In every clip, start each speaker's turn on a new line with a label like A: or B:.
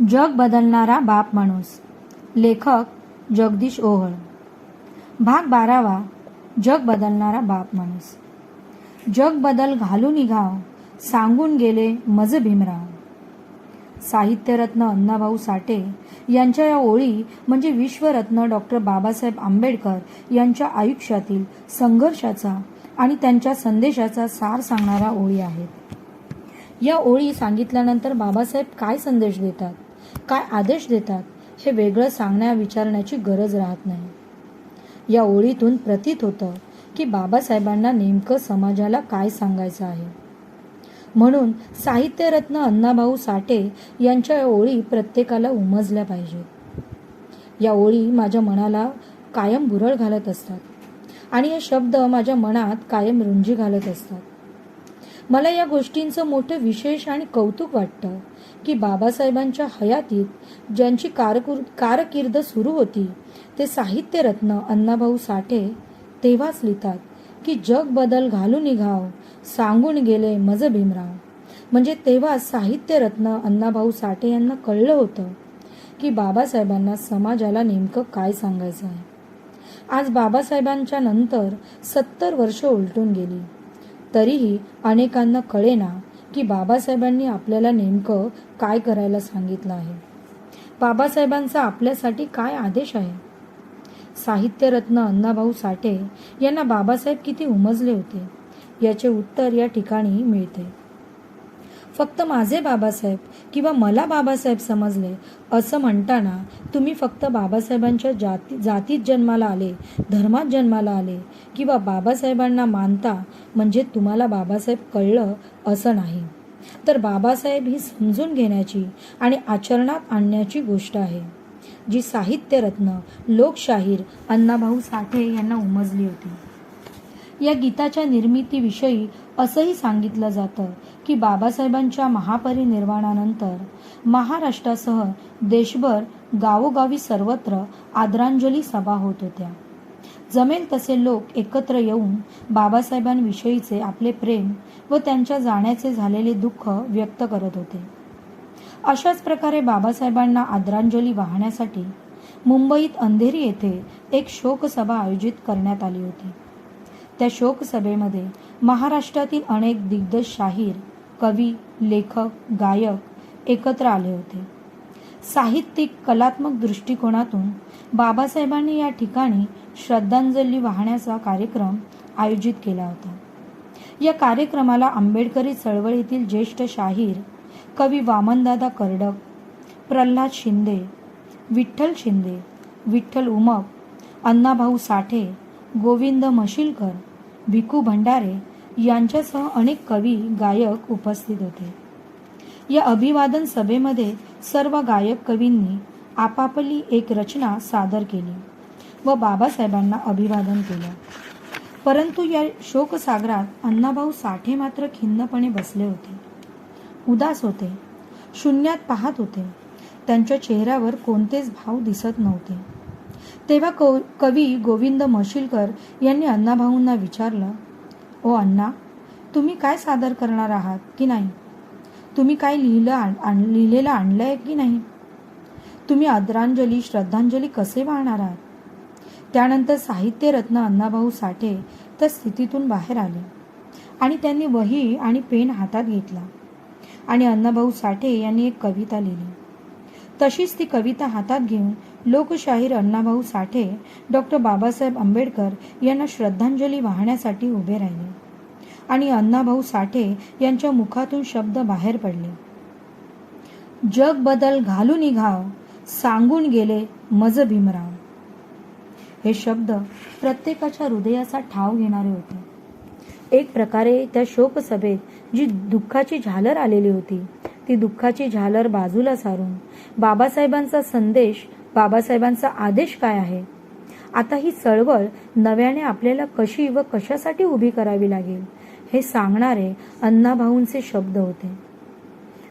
A: जग बदलणारा बाप माणूस. लेखक जगदीश ओहळ. भाग बारावा जग बदलणारा बाप माणूस. जग बदल घालून निघाव सांगून गेले मज भीमराव. साहित्यरत्न अण्णाभाऊ साठे यांच्या या ओळी म्हणजे विश्वरत्न डॉक्टर बाबासाहेब आंबेडकर यांच्या आयुष्यातील संघर्षाचा आणि त्यांच्या संदेशाचा सार सांगणाऱ्या ओळी आहेत. या ओळी सांगितल्यानंतर बाबासाहेब काय संदेश देतात? काय आदेश देतात हे वेगळं सांगण्या विचारण्याची गरज राहत नाही. या ओळीतून प्रतीत होतं की बाबासाहेबांना नेमकं समाजाला काय सांगायचं आहे. म्हणून साहित्यरत्न अण्णाभाऊ साठे यांच्या ओळी प्रत्येकाला उमजल्या पाहिजेत. या ओळी माझ्या मनाला कायम बुरळ घालत असतात आणि हे शब्द माझ्या मनात कायम रुंजी घालत असतात. मला या गोष्टींचं मोठं विशेष आणि कौतुक वाटतं की बाबासाहेबांच्या हयातीत ज्यांची कारकुर कारकीर्द सुरू होती ते साहित्यरत्न अण्णाभाऊ साठे तेव्हाच लिहितात की जग बदल घालून निघाव सांगून गेले मज भीमराव. म्हणजे तेव्हा साहित्यरत्न अण्णाभाऊ साठे यांना कळलं होतं की बाबासाहेबांना समाजाला नेमकं काय सांगायचं आहे. आज बाबासाहेबांच्या नंतर सत्तर वर्ष उलटून गेली. तरीही अनेकांना कळेना की बाबासाहेबांनी आपल्याला नेमकं काय करायला सांगितलं आहे. बाबासाहेबांचा आपल्यासाठी काय आदेश आहे? साहित्यरत्न अण्णाभाऊ साठे यांना बाबासाहेब किती उमजले होते? याचे उत्तर या ठिकाणी मिळते. फक्त माझे बाबासाहेब किंवा मला बाबासाहेब समजले असं म्हणताना तुम्ही फक्त बाबासाहेबांच्या जाती जातीत जन्माला आले धर्मात जन्माला आले किंवा बाबासाहेबांना मानता म्हणजे तुम्हाला बाबासाहेब कळलं असं नाही. तर बाबासाहेब ही समजून घेण्याची आणि आचरणात आणण्याची गोष्ट आहे जी साहित्यरत्न लोकशाहीर अण्णाभाऊ साठे यांना उमजली होती. या गीताच्या निर्मितीविषयी असंही सांगितलं जातं की बाबासाहेबांच्या महापरिनिर्वाणानंतर महाराष्ट्रासह देशभर गावोगावी सर्वत्र आदरांजली सभा होत होत्या. जमेल तसे लोक एकत्र येऊन बाबासाहेबांविषयीचे आपले प्रेम व त्यांच्या जाण्याचे झालेले दुःख व्यक्त करत होते. अशाच प्रकारे बाबासाहेबांना आदरांजली वाहण्यासाठी मुंबईत अंधेरी येथे एक शोकसभा आयोजित करण्यात आली होती. त्या शोकसभेमध्ये महाराष्ट्रातील अनेक दिग्गज शाहीर कवी लेखक गायक एकत्र आले होते. साहित्यिक कलात्मक दृष्टिकोनातून बाबासाहेबांनी या ठिकाणी श्रद्धांजली वाहण्याचा कार्यक्रम आयोजित केला होता. या कार्यक्रमाला आंबेडकरी चळवळीतील ज्येष्ठ शाहीर कवी वामनदादा कर्डक प्रल्हाद शिंदे विठ्ठल शिंदे विठ्ठल उमप अण्णाभाऊ साठे गोविंद मशिलकर भिकू भंडारे यांच्यासह अनेक कवी गायक उपस्थित होते. या अभिवादन सभेमध्ये सर्व गायक कवींनी आपापली एक रचना सादर केली व बाबासाहेबांना अभिवादन केलं. परंतु या शोकसागरात अण्णाभाऊ साठे मात्र खिन्नपणे बसले होते. उदास होते शून्यात पाहत होते. त्यांच्या चेहऱ्यावर कोणतेच भाव दिसत नव्हते. तेव्हा कव कवी गोविंद म्हशीलकर यांनी अण्णाभाऊंना विचारलं ओ अण्णा तुम्ही काय सादर करणार आहात की नाही? तुम्ही काय लिहिलं आण लिहिलेलं आणलं आहे की नाही? तुम्ही आदरांजली श्रद्धांजली कसे वाहणार आहात? त्यानंतर साहित्यरत्न अण्णाभाऊ साठे त्या स्थितीतून बाहेर आले आणि त्यांनी वही आणि पेन हातात घेतला आणि अण्णाभाऊ साठे यांनी एक कविता लिहिली. तशीच ती कविता हातात घेऊन लोकशाहीर अण्णाभाऊ साठे डॉक्टर बाबासाहेब आंबेडकर यांना श्रद्धांजली वाहण्यासाठी उभे राहिले. आणि अण्णाभाऊ साठे यांच्या मुखातून शब्द बाहेर पडले. जग बदल घालून निघाव सांगून गेले मज भीमराव. हे शब्द प्रत्येकाच्या हृदयाचा ठाव घेणारे होते. एक प्रकारे त्या शोकसभेत जी दुःखाची झालर आलेली होती ती दुःखाची झालर बाजूला सारून बाबासाहेबांचा संदेश बाबासाहेबांचा आदेश काय आहे? आता ही चळवळ नव्याने आपल्याला कशी व कशासाठी उभी करावी लागेल हे सांगणारे अण्णाभाऊंचे शब्द होते.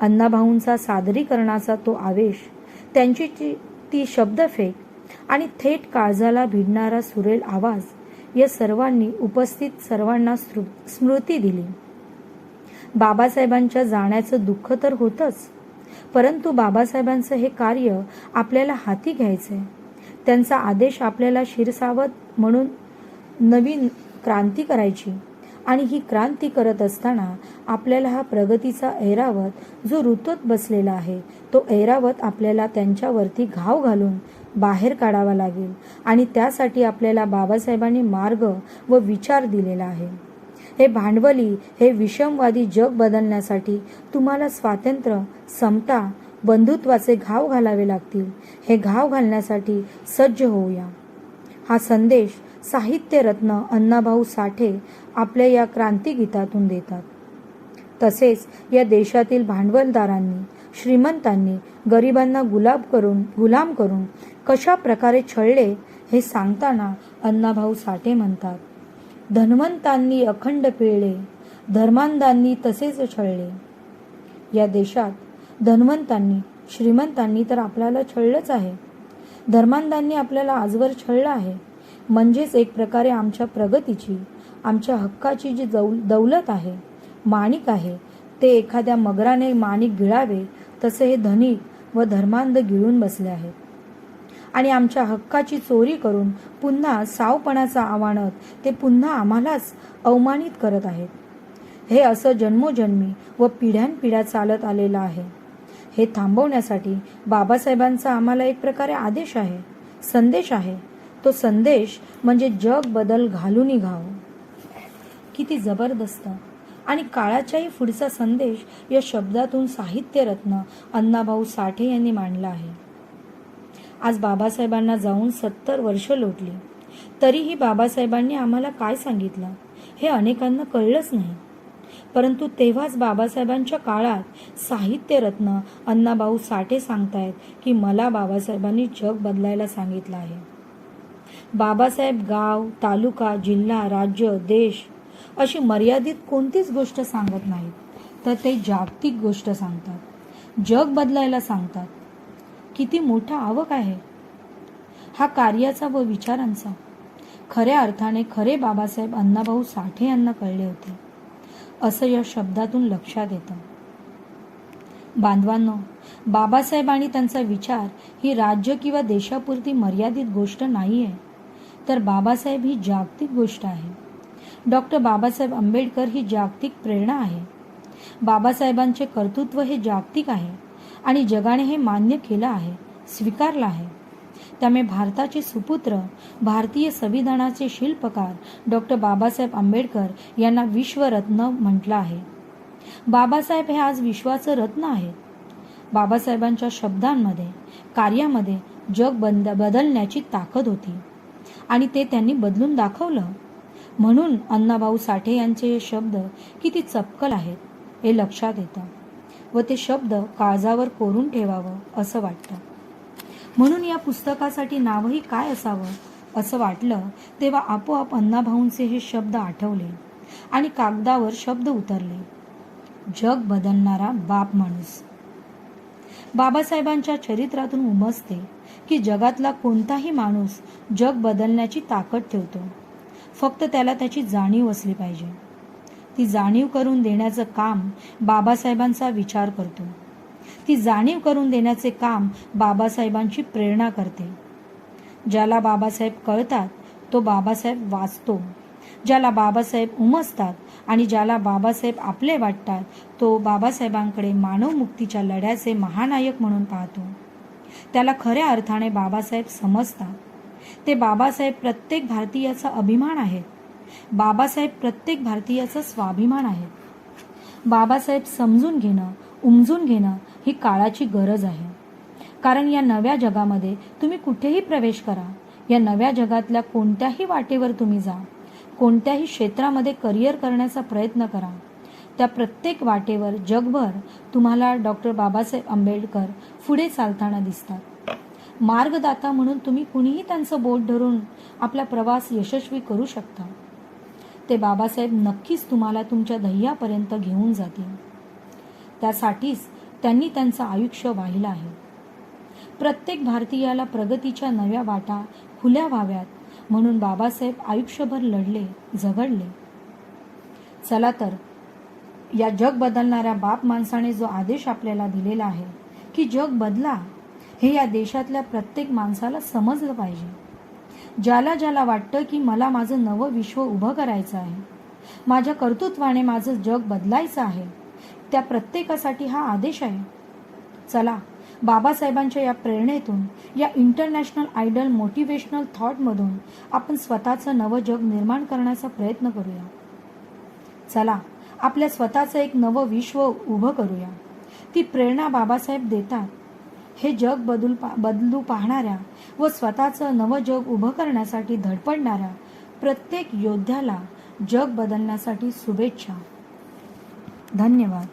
A: अण्णाभाऊंचा सादरीकरणाचा तो आवेश त्यांची ती शब्दफेक आणि थेट काळजाला भिडणारा सुरेल आवाज या सर्वांनी उपस्थित सर्वांना स्मृती दिली. बाबासाहेबांच्या जाण्याचं दुःख तर होतंच. परंतु बाबासाहेबांचं हे कार्य आपल्याला हाती घ्यायचंय. त्यांचा आदेश आपल्याला शिरसावत म्हणून नवीन क्रांती करायची आणि ही क्रांती करत असताना आपल्याला हा प्रगतीचा ऐरावत जो ऋतूत बसलेला आहे तो ऐरावत आपल्याला त्यांच्यावरती घाव घालून बाहेर काढावा लागेल आणि त्यासाठी आपल्याला बाबासाहेबांनी मार्ग व विचार दिलेला आहे. हे भांडवली हे विषमवादी जग बदलण्यासाठी तुम्हाला स्वातंत्र्य समता बंधुत्वाचे घाव घालावे लागतील. हे घाव घालण्यासाठी सज्ज होऊया. हा संदेश साहित्यरत्न अण्णाभाऊ साठे आपल्या या क्रांतिगीतातून देतात. तसेच या देशातील भांडवलदारांनी श्रीमंतांनी गरिबांना गुलाब करून गुलाम करून कशा प्रकारे छळले हे सांगताना अण्णाभाऊ साठे म्हणतात. धनवंतांनी अखंड पिळले धर्मांधांनी तसेच छळले. या देशात धनवंतांनी श्रीमंतांनी तर आपल्याला छळलंच आहे. धर्मांधांनी आपल्याला आजवर छळलं आहे. म्हणजेच एक प्रकारे आमच्या प्रगतीची आमच्या हक्काची जी दौल दौलत आहे माणिक आहे ते एखाद्या मगराने माणिक गिळावे तसे हे धनिक व धर्मांध गिळून बसले आहेत. आणि आमच्या हक्काची चोरी करून पुन्हा सावपणाचा आवाणत ते पुन्हा आम्हालाच अवमानित करत आहेत. हे असं जन्मोजन्मी व पिढ्यानपिढ्या चालत आलेलं आहे. हे थांबवण्यासाठी बाबासाहेबांचा आम्हाला एक प्रकारे आदेश आहे संदेश आहे. तो संदेश म्हणजे जग बदल घालून घावं किती जबरदस्त आणि काळाच्याही पुढचा संदेश या शब्दातून साहित्यरत्न अण्णाभाऊ साठे यांनी मांडला आहे. आज बाबासाहेबांना जाऊन सत्तर वर्ष लोटली. तरीही बाबासाहेबांनी आम्हाला काय सांगितलं? हे अनेकांना कळलंच नाही. परंतु तेव्हाच बाबासाहेबांच्या काळात साहित्यरत्न अण्णाभाऊ साठे सांगतायत की मला बाबासाहेबांनी जग बदलायला सांगितलं आहे. बाबासाहेब गाव तालुका जिल्हा राज्य देश अशी मर्यादित कोणतीच गोष्ट सांगत नाहीत तर ते जागतिक गोष्ट सांगतात. जग बदलायला सांगतात. किती मोठा आवक आहे. हा कार्याचा व विचारांचा. खऱ्या अर्थाने खरे बाबासाहेब अण्णाभाऊ साठे यांना कळले होते. असं या शब्दातून लक्षात येतं. बांधवांनो बाबासाहेब आणि त्यांचा विचार ही राज्य किंवा देशापुरती मर्यादित गोष्ट नाही आहे तर बाबासाहेब ही जागतिक गोष्ट आहे. डॉक्टर बाबासाहेब आंबेडकर ही जागतिक प्रेरणा आहे. बाबासाहेबांचे कर्तृत्व हे जागतिक आहे. आणि जगाने हे मान्य केलं आहे स्वीकारलं आहे. त्यामुळे भारताचे सुपुत्र भारतीय संविधानाचे शिल्पकार डॉक्टर बाबासाहेब आंबेडकर यांना विश्वरत्न म्हटलं आहे. बाबासाहेब हे आज विश्वाचं रत्न आहेत. बाबासाहेबांच्या शब्दांमध्ये कार्यामध्ये जग बंद बदलण्याची ताकद होती आणि ते त्यांनी बदलून दाखवलं. म्हणून अण्णाभाऊ साठे यांचे हे शब्द किती चपकल आहेत हे लक्षात येतं. व ते शब्द काळजावर कोरून ठेवावं असं वाटतं. म्हणून या पुस्तकासाठी नावही काय असावं असं वाटलं तेव्हा आपोआप अण्णाभाऊंचे हे शब्द आठवले आणि कागदावर शब्द उतरले. जग बदलणारा बाप माणूस. बाबासाहेबांच्या चरित्रातून उमजते की जगातला कोणताही माणूस जग बदलण्याची ताकद ठेवतो. फक्त त्याला त्याची जाणीव असली पाहिजे. ती जाणीव करून देण्याचं काम बाबासाहेबांचा विचार करतो. ती जाणीव करून देण्याचे काम बाबासाहेबांची प्रेरणा करते. ज्याला बाबासाहेब कळतात तो बाबासाहेब वाचतो. ज्याला बाबासाहेब उमसतात आणि ज्याला बाबासाहेब आपले वाटतात तो बाबासाहेबांकडे मानव मुक्तीच्या लढ्याचे महानायक म्हणून पाहतो. त्याला खऱ्या अर्थाने बाबासाहेब समजतात. ते बाबासाहेब प्रत्येक भारतीयाचा अभिमान आहेत. बाबासाहेब प्रत्येक भारतीयाचा स्वाभिमान आहेत बाबासाहेब समजून घेणं उमजून घेणं ही काळाची गरज आहे. कारण या नव्या जगामध्ये तुम्ही कुठेही प्रवेश करा या नव्या जगातल्या कोणत्याही वाटेवर तुम्ही जा कोणत्याही क्षेत्रामध्ये करिअर करण्याचा प्रयत्न करा. त्या प्रत्येक वाटेवर जगभर तुम्हाला डॉक्टर बाबासाहेब आंबेडकर पुढे चालताना दिसतात. मार्गदाता म्हणून तुम्ही कुणीही त्यांचं बोट धरून आपला प्रवास यशस्वी करू शकता. ते बाबासाहेब नक्कीच तुम्हाला तुमच्या ध्येयापर्यंत घेऊन जातील. त्यासाठीच त्यांनी त्यांचं आयुष्य वाहिलं आहे. प्रत्येक भारतीयाला प्रगतीच्या नव्या वाटा खुल्या व्हाव्यात म्हणून बाबासाहेब आयुष्यभर लढले झगडले. चला तर या जग बदलणाऱ्या बाप माणसाने जो आदेश आपल्याला दिलेला आहे की जग बदला हे या देशातल्या प्रत्येक माणसाला समजलं पाहिजे. ज्याला ज्याला वाटतं की मला माझं नवं विश्व उभं करायचं आहे. माझ्या कर्तृत्वाने माझं जग बदलायचं आहे. त्या प्रत्येकासाठी हा आदेश आहे. चला बाबासाहेबांच्या या प्रेरणेतून या इंटरनॅशनल आयडल मोटिवेशनल थॉटमधून आपण स्वतःचं नवं जग निर्माण करण्याचा प्रयत्न करूया. चला आपल्या स्वतःचं एक नवं विश्व उभं करूया. ती प्रेरणा बाबासाहेब देतात. हे जग बदलू पा बदलू पाहणाऱ्या व स्वतःचं नवं जग उभं करण्यासाठी धडपडणाऱ्या प्रत्येक योद्ध्याला जग बदलण्यासाठी शुभेच्छा. धन्यवाद.